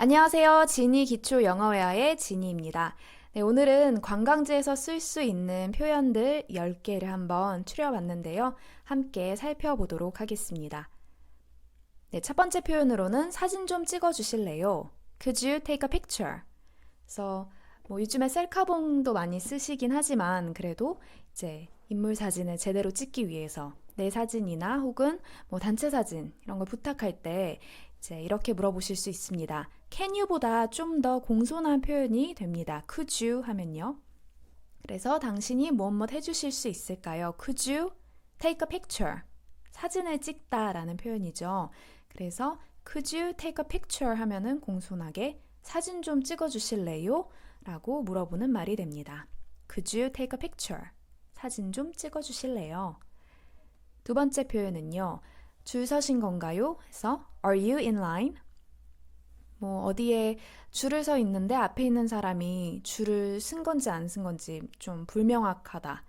안녕하세요. 지니 기초 영어회화의 지니입니다. 네, 오늘은 관광지에서 쓸 수 있는 표현들 10개를 한번 추려봤는데요. 함께 살펴보도록 하겠습니다. 네, 첫 번째 표현으로는 사진 좀 찍어 주실래요? Could you take a picture? 그래서 뭐 요즘에 셀카봉도 많이 쓰시긴 하지만 그래도 이제 인물 사진을 제대로 찍기 위해서 내 사진이나 혹은 뭐 단체 사진 이런 걸 부탁할 때 이제 이렇게 물어보실 수 있습니다. Can you보다 좀 더 공손한 표현이 됩니다. could you 하면요. 그래서 당신이 무엇 해주실 수 있을까요? could you take a picture? 사진을 찍다 라는 표현이죠. 그래서 could you take a picture 하면은 공손하게 사진 좀 찍어 주실래요? 라고 물어보는 말이 됩니다. could you take a picture? 사진 좀 찍어 주실래요? 두 번째 표현은요. 줄 서신 건가요? 해서 Are you in line? 뭐 어디에 줄을 서 있는데 앞에 있는 사람이 줄을 쓴 건지 안 쓴 건지 좀 불명확하다.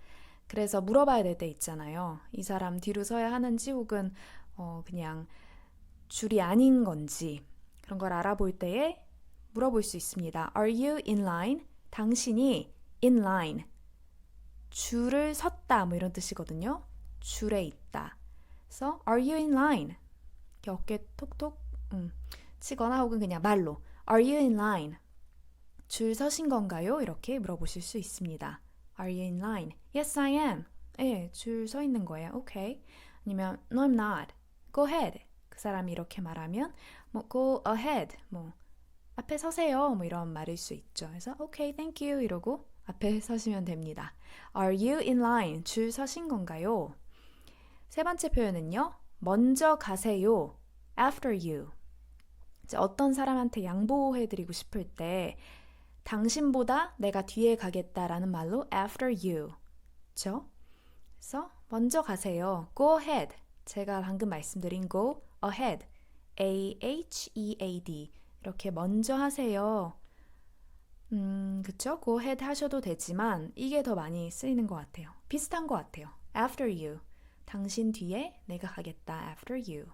그래서 물어봐야 될 때 있잖아요. 이 사람 뒤로 서야 하는지 혹은 어 그냥 줄이 아닌 건지 그런 걸 알아볼 때에 물어볼 수 있습니다. Are you in line? 당신이 in line. 줄을 섰다 뭐 이런 뜻이거든요. 줄에 있다. 그래서 are you in line? 이렇게 어깨 톡톡 음, 치거나 혹은 그냥 말로 are you in line? 줄 서신 건가요? 이렇게 물어보실 수 있습니다. Are you in line? Yes, I am. 예, 줄 서 있는 거예요. Okay. 아니면 No, I'm not. Go ahead. 그 사람이 이렇게 말하면 뭐 go ahead. 뭐 앞에 서세요. 뭐 이런 말일 수 있죠. 그래서 okay, thank you 이러고 앞에 서시면 됩니다. Are you in line? 줄 서신 건가요? 세 번째 표현은요. 먼저 가세요. After you. 어떤 사람한테 양보해드리고 싶을 때 당신보다 내가 뒤에 가겠다라는 말로 after you. 그쵸? 그래서 먼저 가세요. Go ahead. 제가 방금 말씀드린 go ahead. A-H-E-A-D. 이렇게 먼저 하세요. 음, 그쵸? go ahead 하셔도 되지만 이게 더 많이 쓰이는 것 같아요. 비슷한 것 같아요. after you. 당신 뒤에 내가 가겠다. after you.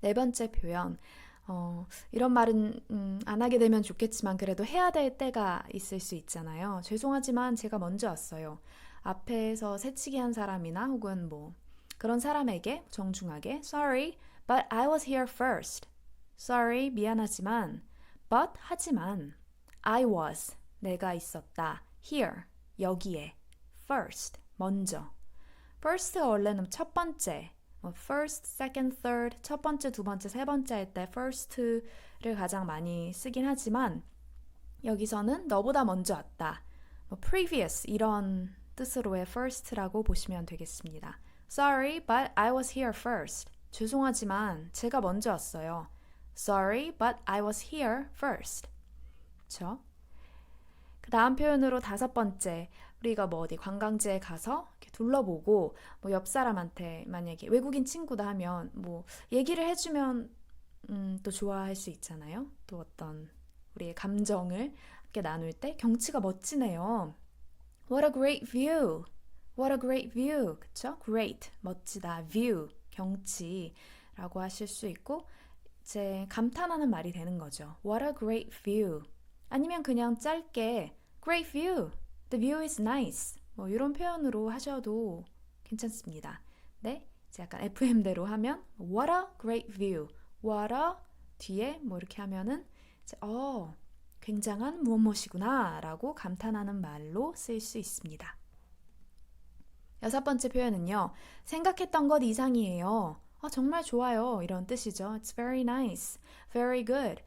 네 번째 표현. 어, 이런 말은 음, 안 하게 되면 좋겠지만 그래도 해야 될 때가 있을 수 있잖아요. 죄송하지만 제가 먼저 왔어요. 앞에서 새치기 한 사람이나 혹은 뭐 그런 사람에게 정중하게 Sorry, but I was here first. Sorry, 미안하지만 but 하지만 I was 내가 있었다. Here 여기에 first 먼저. first가 원래는 첫 번째 뭐 first, second, third, 첫 번째, 두 번째, 세 번째 할 때 first를 가장 많이 쓰긴 하지만 여기서는 너보다 먼저 왔다. 뭐 previous 이런 뜻으로의 first라고 보시면 되겠습니다. Sorry, but I was here first. 죄송하지만 제가 먼저 왔어요. Sorry, but I was here first. 그 다음 표현으로 다섯 번째, 우리가 뭐 어디 관광지에 가서 둘러보고 뭐 옆 사람한테 만약에 외국인 친구다 하면 뭐 얘기를 해주면 음, 또 좋아할 수 있잖아요. 또 어떤 우리의 감정을 함께 나눌 때 경치가 멋지네요. What a great view. What a great view. 그쵸? Great. 멋지다. View. 경치라고 하실 수 있고 이제 감탄하는 말이 되는 거죠. What a great view. 아니면 그냥 짧게 Great view. The view is nice. 뭐 이런 표현으로 하셔도 괜찮습니다. 네, 이제 약간 FM대로 하면 What a great view. What a 뒤에 뭐 이렇게 하면은 이제 어 굉장한 무엇무엇이구나라고 감탄하는 말로 쓰일 수 있습니다. 여섯 번째 표현은요. 생각했던 것 이상이에요. 아, 정말 좋아요. 이런 뜻이죠. It's very nice. Very good.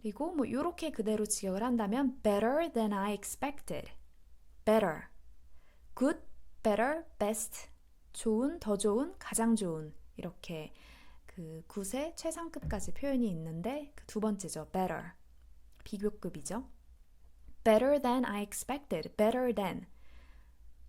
그리고 뭐 이렇게 그대로 직역을 한다면 better than I expected. Better. good, better, best. 좋은, 더 좋은, 가장 좋은. 이렇게 그 굿의 최상급까지 표현이 있는데 그 두 번째죠. better. 비교급이죠. better than I expected. better than.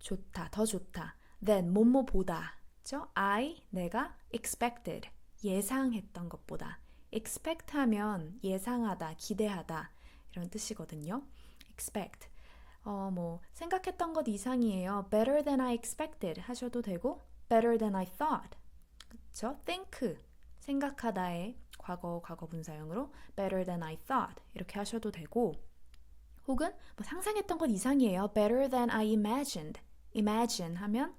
좋다, 더 좋다. than 뭐뭐보다. 죠? I 내가 expected. 예상했던 것보다. expect 하면 예상하다, 기대하다 이런 뜻이거든요. expect. 어, 뭐 생각했던 것 이상이에요. better than I expected 하셔도 되고 better than I thought. 그쵸? think 생각하다의 과거 과거 분사형으로 better than I thought 이렇게 하셔도 되고 혹은 뭐 상상했던 건 이상이에요. better than I imagined. imagine 하면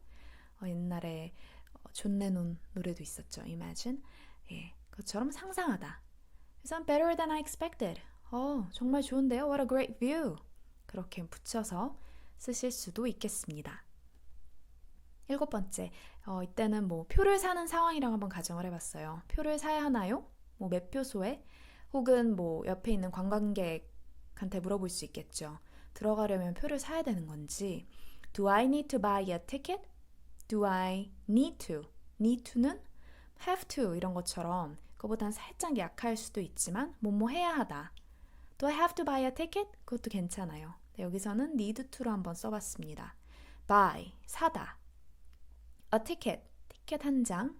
어, 옛날에 어, 존 레논 노래도 있었죠. imagine. 예, 그것처럼 상상하다. 그래서 better than I expected. 어, 정말 좋은데요. What a great view. 그렇게 붙여서 쓰실 수도 있겠습니다. 일곱 번째, 어, 이때는 뭐 표를 사는 상황이랑 한번 가정을 해봤어요. 표를 사야 하나요? 뭐 매표소에 혹은 뭐 옆에 있는 관광객한테 물어볼 수 있겠죠. 들어가려면 표를 사야 되는 건지. Do I need to buy a ticket? Do I need to? need to는 have to 이런 것처럼 그거보단 살짝 약할 수도 있지만 뭐뭐 해야 하다. Do I have to buy a ticket? 그것도 괜찮아요. 네, 여기서는 need to로 한번 써봤습니다. buy 사다. a ticket 티켓 한 장.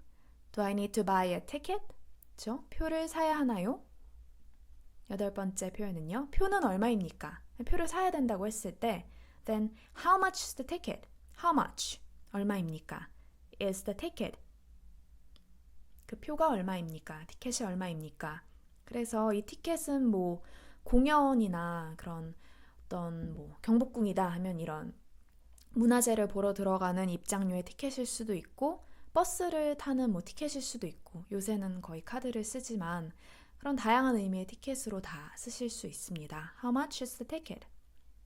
Do I need to buy a ticket? 그죠? 표를 사야 하나요? 여덟 번째 표현은요. 표는 얼마입니까? 표를 사야 된다고 했을 때 then how much is the ticket? how much? 얼마입니까? is the ticket? 그 표가 얼마입니까? 티켓이 얼마입니까? 그래서 이 티켓은 뭐 공연이나 그런 어떤 뭐 경복궁이다 하면 이런 문화재를 보러 들어가는 입장료의 티켓일 수도 있고 버스를 타는 뭐 티켓일 수도 있고 요새는 거의 카드를 쓰지만 그런 다양한 의미의 티켓으로 다 쓰실 수 있습니다. How much is the ticket?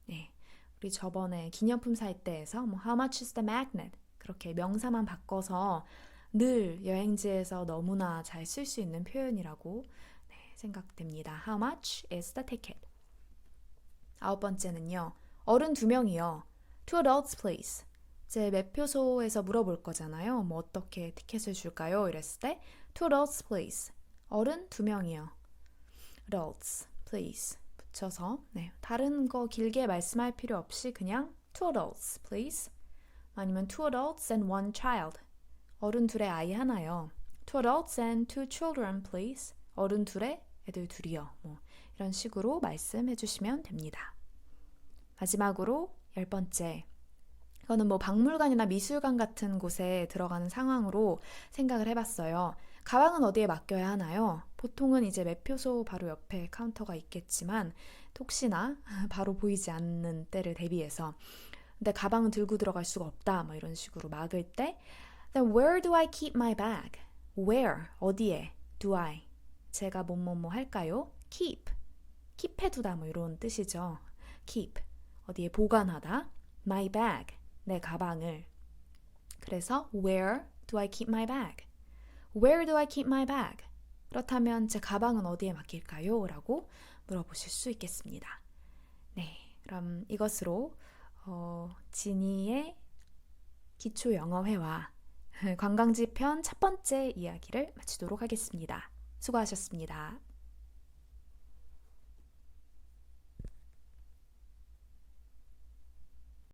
네. 우리 저번에 기념품 살 때에서 뭐 How much is the magnet? 그렇게 명사만 바꿔서 늘 여행지에서 너무나 잘 쓸 수 있는 표현이라고 네, 생각됩니다. How much is the ticket? 아홉 번째는요. 어른 두 명이요. Two adults, please. 제 매표소에서 물어볼 거잖아요. 뭐 어떻게 티켓을 줄까요? 이랬을 때 Two adults, please. 어른 두 명이요. Adults, please. 붙여서 네, 다른 거 길게 말씀할 필요 없이 그냥 Two adults, please. 아니면 Two adults and one child. 어른 둘의 아이 하나요. Two adults and two children, please. 어른 둘의 애들 둘이요. 뭐 이런 식으로 말씀해 주시면 됩니다. 마지막으로 열 번째. 이거는 뭐 박물관이나 미술관 같은 곳에 들어가는 상황으로 생각을 해봤어요. 가방은 어디에 맡겨야 하나요? 보통은 이제 매표소 바로 옆에 카운터가 있겠지만 혹시나 바로 보이지 않는 때를 대비해서 근데 가방은 들고 들어갈 수가 없다 뭐 이런 식으로 막을 때 Then where do I keep my bag? Where? 어디에? Do I? 제가 뭐뭐뭐 할까요? Keep. 킵해두다 뭐 이런 뜻이죠. Keep. 어디에 보관하다. My bag. 내 가방을. 그래서 where do I keep my bag? Where do I keep my bag? 그렇다면 제 가방은 어디에 맡길까요? 라고 물어보실 수 있겠습니다. 네, 그럼 이것으로 어, 지니의 기초 영어 회화 관광지 편 첫 번째 이야기를 마치도록 하겠습니다. 수고하셨습니다.